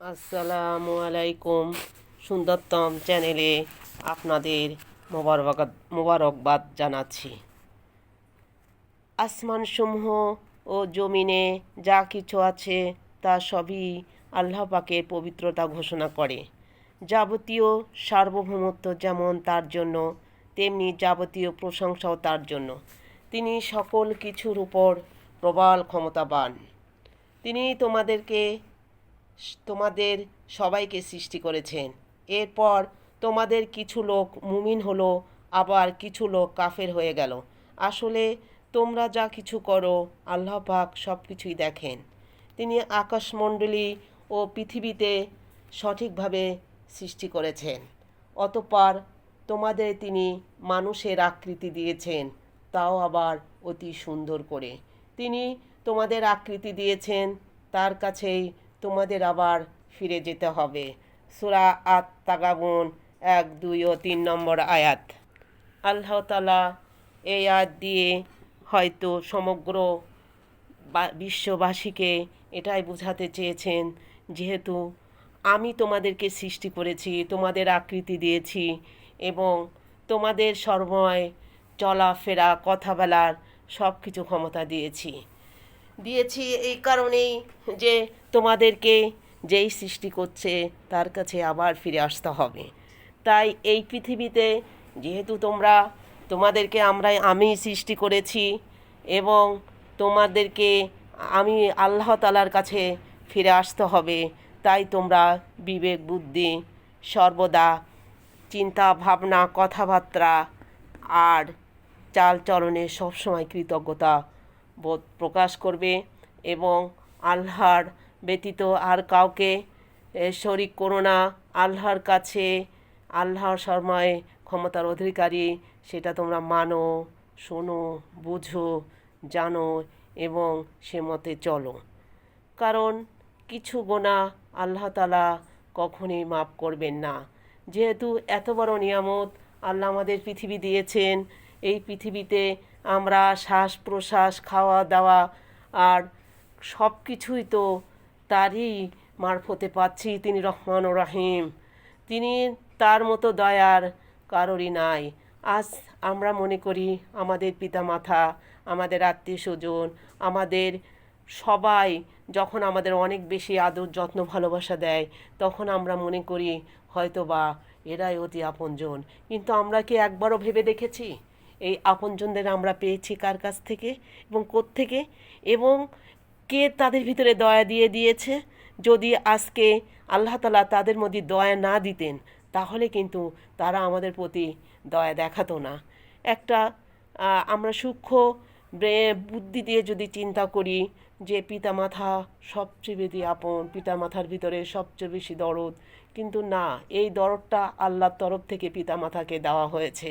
আসসালামু আলাইকুম সুন্দরতম চ্যানেলে আপনাদের মোবারকবাদ মোবারকবাদ জানাচ্ছি। আসমানসমূহ ও জমিনে যা কিছু আছে তা সবই আল্লাহ পাকের পবিত্রতা ঘোষণা করে। যাবতীয় সার্বভৌমত্ব যেমন তার জন্য, তেমনি যাবতীয় প্রশংসাও তার জন্য। তিনি সকল কিছুর উপর প্রবল ক্ষমতাবান। তিনি তোমাদেরকে তোমাদের সবাইকে সৃষ্টি করেছেন। এরপর তোমাদের কিছু লোক মুমিন হলো, আবার কিছু লোক কাফের হয়ে গেল। আসলে তোমরা যা কিছু করো, আল্লাহ পাক সব কিছুই দেখেন। তিনি আকাশমণ্ডলী ও পৃথিবীতে সঠিকভাবে সৃষ্টি করেছেন। অতঃপর তোমাদের তিনি মানুষের আকৃতি দিয়েছেন, তাও আবার অতি সুন্দর করে। তিনি তোমাদের আকৃতি দিয়েছেন, তার কাছেই তোমাদের আবার ফিরে যেতে হবে। সুরা আত তাগাবন এক, দুই ও তিন নম্বর আয়াত। আল্লাহ তালা এই আয়াত দিয়ে হয়তো সমগ্র বিশ্ববাসীকে এটাই বোঝাতে চেয়েছেন, যেহেতু আমি তোমাদেরকে সৃষ্টি করেছি, তোমাদের আকৃতি দিয়েছি এবং তোমাদের সর্বময় চলাফেরা কথা বলার সব কিছু ক্ষমতা দিয়েছি। দিয়েছি এই কারণেই যে তোমাদেরকে যেই সৃষ্টি করছে, তার কাছে আবার ফিরে আসতে হবে। তাই এই পৃথিবীতে যেহেতু তোমরা, তোমাদেরকে আমরা আমি সৃষ্টি করেছি এবং তোমাদেরকে আমি আল্লাহ তালার কাছে ফিরে আসতে হবে, তাই তোমরা বিবেক, বুদ্ধি, সর্বদা চিন্তা, ভাবনা, কথাবার্তা আর চালচলনে সবসময় কৃতজ্ঞতা বোধ প্রকাশ করবে এবং আল্লাহর ব্যতীত আর কাউকে শরিক করো না। আল্লাহর কাছে, আল্লাহর সময় ক্ষমতার অধিকারী, সেটা তোমরা মানো, শোনো, বুঝো, জানো এবং সে মতে চলো। কারণ কিছু গোনা আল্লাহ তালা কখনই মাফ করবেন না। যেহেতু এত বড় নিয়ামত আল্লাহ আমাদের পৃথিবী দিয়েছেন, এই পৃথিবীতে আমরা শ্বাস প্রশ্বাস খাওয়া দাওয়া আর সব কিছুই তো তারই মারফতে পাচ্ছি। তিনি রহমান ও রাহিম। তিনি তার মতো দয়ার কারোরই নাই। আজ আমরা মনে করি আমাদের পিতামাতা, আমাদের আত্মীয় স্বজন আমাদের সবাই যখন আমাদের অনেক বেশি আদর, যত্ন, ভালোবাসা দেয়, তখন আমরা মনে করি হয়তো বা এরাই অতি আপনজন। কিন্তু আমরা কি একবারও ভেবে দেখেছি? এই আপনজনদের আমরা পেয়েছি কার কাছ থেকে এবং থেকে এবং কে তাদের ভিতরে দয়া দিয়ে দিয়েছে। যদি আজকে আল্লাহ তালা তাদের মধ্যে দয়া না দিতেন, তাহলে কিন্তু তারা আমাদের প্রতি দয়া দেখাতো না। একটা আমরা সূক্ষ্ম বুদ্ধি দিয়ে যদি চিন্তা করি যে পিতামাতা সবচেয়ে বেশি আপন, পিতামাতার ভিতরে সবচেয়ে বেশি দরদ, কিন্তু না, এই দরদটা আল্লাহর তরফ থেকে পিতামাতাকে দেওয়া হয়েছে।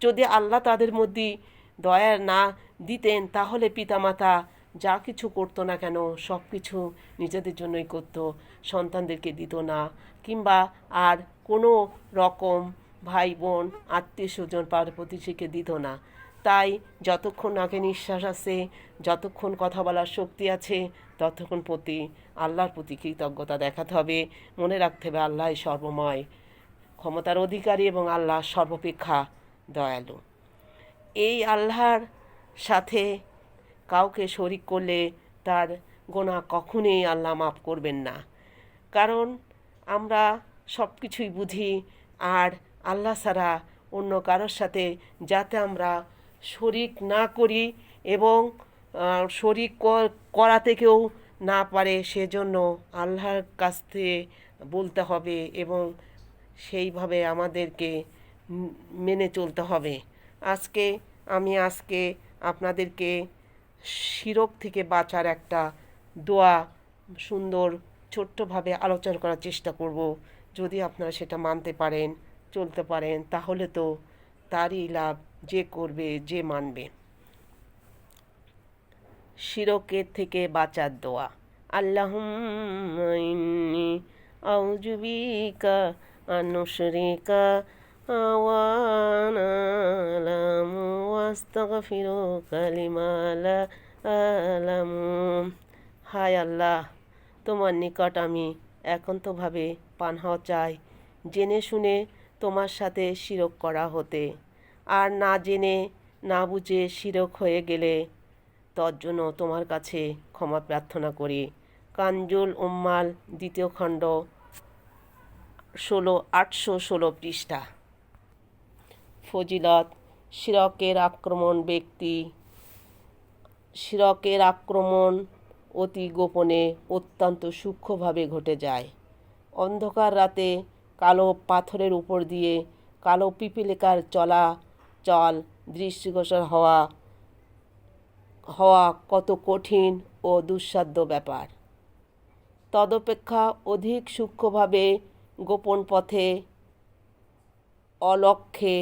যদি আল্লাহ তাদের মধ্যে দয়া না দিতেন, তাহলে পিতামাতা যা কিছু করতো না কেন, সব কিছু নিজেদের জন্যই করতো, সন্তানদেরকে দিত না। কিংবা আর কোনো রকম ভাই, বোন, আত্মীয় স্বজন পার প্রতিবেশীকে দিত না। তাই যতক্ষণ আগে নিঃশ্বাস আছে, যতক্ষণ কথা বলার শক্তি আছে, ততক্ষণ প্রতি আল্লাহর প্রতি কৃতজ্ঞতা দেখাতে হবে। মনে রাখতে হবে আল্লাহ সর্বময়, ক্ষমতার অধিকারী এবং আল্লাহ সর্বাপেক্ষা দয়ালু। এই আল্লাহর সাথে কাউকে শরিক করলে তার গোনা কখনোই আল্লাহ মাফ করবেন না। কারণ আমরা সব কিছুই বুঝি আর আল্লাহ ছাড়া অন্য কারোর সাথে যাতে আমরা শরিক না করি এবং শরিক করাতে কেউ না পারে সেজন্য আল্লাহর কাছ থেকে বলতে হবে এবং সেইভাবে আমাদেরকে মেনে চলতে হবে। আজকে আমি আজকে আপনাদেরকে শিরক থেকে বাঁচার একটা দোয়া, সুন্দর, ছোট্টভাবে আলোচনা করার চেষ্টা করব। যদি আপনারা সেটা মানতে পারেন, চলতে পারেন, তাহলে তো তারই লাভ যে করবে, যে মানবে। শিরকের থেকে বাঁচার দোয়া। আল্লাহুম্মা ইন্নি আউযু নুশরিকা ওয়া আনা আ'লামু ওয়াস্তাগফিরুকা লিমা হায় আল্লাহ, তোমার নিকট আমি একান্তভাবে পান হওয়া চাই। জেনে শুনে তোমার সাথে শিরক করা হতে। আর না জেনে, না বুঝে শিরক হয়ে গেলে তর জন্য তোমার কাছে ক্ষমা প্রার্থনা করি। কাঞ্জুল উম্মাল দ্বিতীয় খণ্ড, ষোলো, আটশো ষোলো পৃষ্ঠা। ফজিলত, শিরকের আক্রমণ ব্যক্তি। শিরকের আক্রমণ অতি গোপনে অত্যন্ত সূক্ষ্মভাবে ঘটে যায়। অন্ধকার রাতে কালো পাথরের উপর দিয়ে কালো পিপিলিকার চলা, চল, দৃষ্টিগোচর হওয়া হওয়া কত কঠিন ও দুঃসাধ্য ব্যাপার। তদপেক্ষা অধিক সূক্ষ্মভাবে গোপন পথে অলক্ষ্যে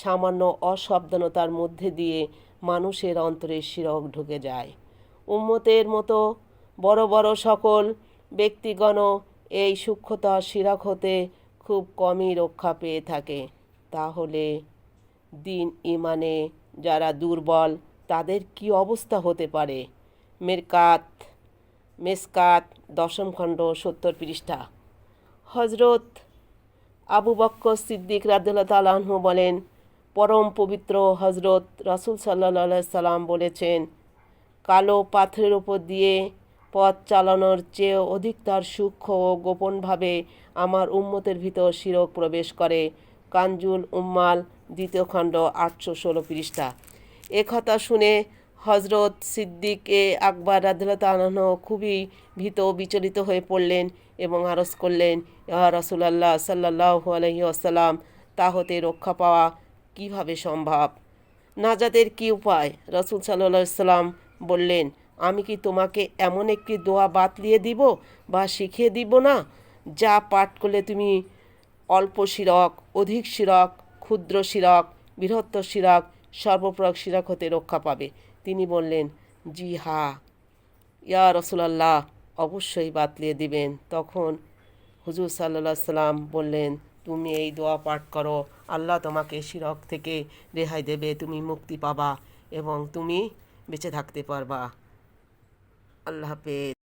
সামান্য অসাবধানতার মধ্যে দিয়ে মানুষের অন্তরে শিরক ঢুকে যায়। উম্মতের মতো বড় বড় সকল ব্যক্তিগণ এই সূক্ষ্মতা শিরক হতে খুব কমই রক্ষা পেয়ে থাকে। তাহলে দিন ইমানে যারা দুর্বল, তাদের কি অবস্থা হতে পারে? মেরকাত, মেসকাত, দশম খণ্ড, সত্তর পৃষ্ঠা। হজরত আবু বক্কর সিদ্দিক রাদুল্লাহ তালাহু বলেন পরম পবিত্র হজরত রাসুল সাল্লাহ সাল্লাম বলেছেন, কালো পাথরের ওপর দিয়ে পথ চালানোর চেয়ে অধিক তার সূক্ষ্ম ও গোপনভাবে আমার উম্মতের ভিতর শিরক প্রবেশ করে। কাঞ্জুল উম্মাল, দ্বিতীয় খণ্ড, আটশো ষোলো পৃষ্ঠা। এ কথা শুনে হজরত সিদ্দিক এ আকবর রাদিল্লাহ খুবই ভীত বিচলিত হয়ে পড়লেন এবং আরজ করলেন, ইয়া রসুলাল্লাহ সাল্লাহ আলহি আসাল্লাম তা হতে রক্ষা পাওয়া কীভাবে সম্ভব? নাজাদের কি উপায়? রসুল সাল্লাহ সাল্লাম বললেন, আমি কি তোমাকে এমন একটি দোয়া বাতলিয়ে দিব বা শিখিয়ে দিব না, যা পাঠ করলে তুমি অল্প শিরক, অধিক শিরক, ক্ষুদ্র শিরক, বৃহত্তর শিরক, সর্বপ্রক শিরক হতে রক্ষা পাবে? তিনি বললেন, জি হা ইয়া রসুলাল্লাহ, অবশ্যই বাতলিয়ে দিবেন। তখন হুজুর সাল্লাহ সাল্লাম বললেন তুমি এই দোয়া পাঠ করো। আল্লাহ তোমাকে শিরক থেকে রেহাই দেবে, তুমি মুক্তি পাবা এবং তুমি বেঁচে থাকতে পারবা। আল্লাহ হাফেজ।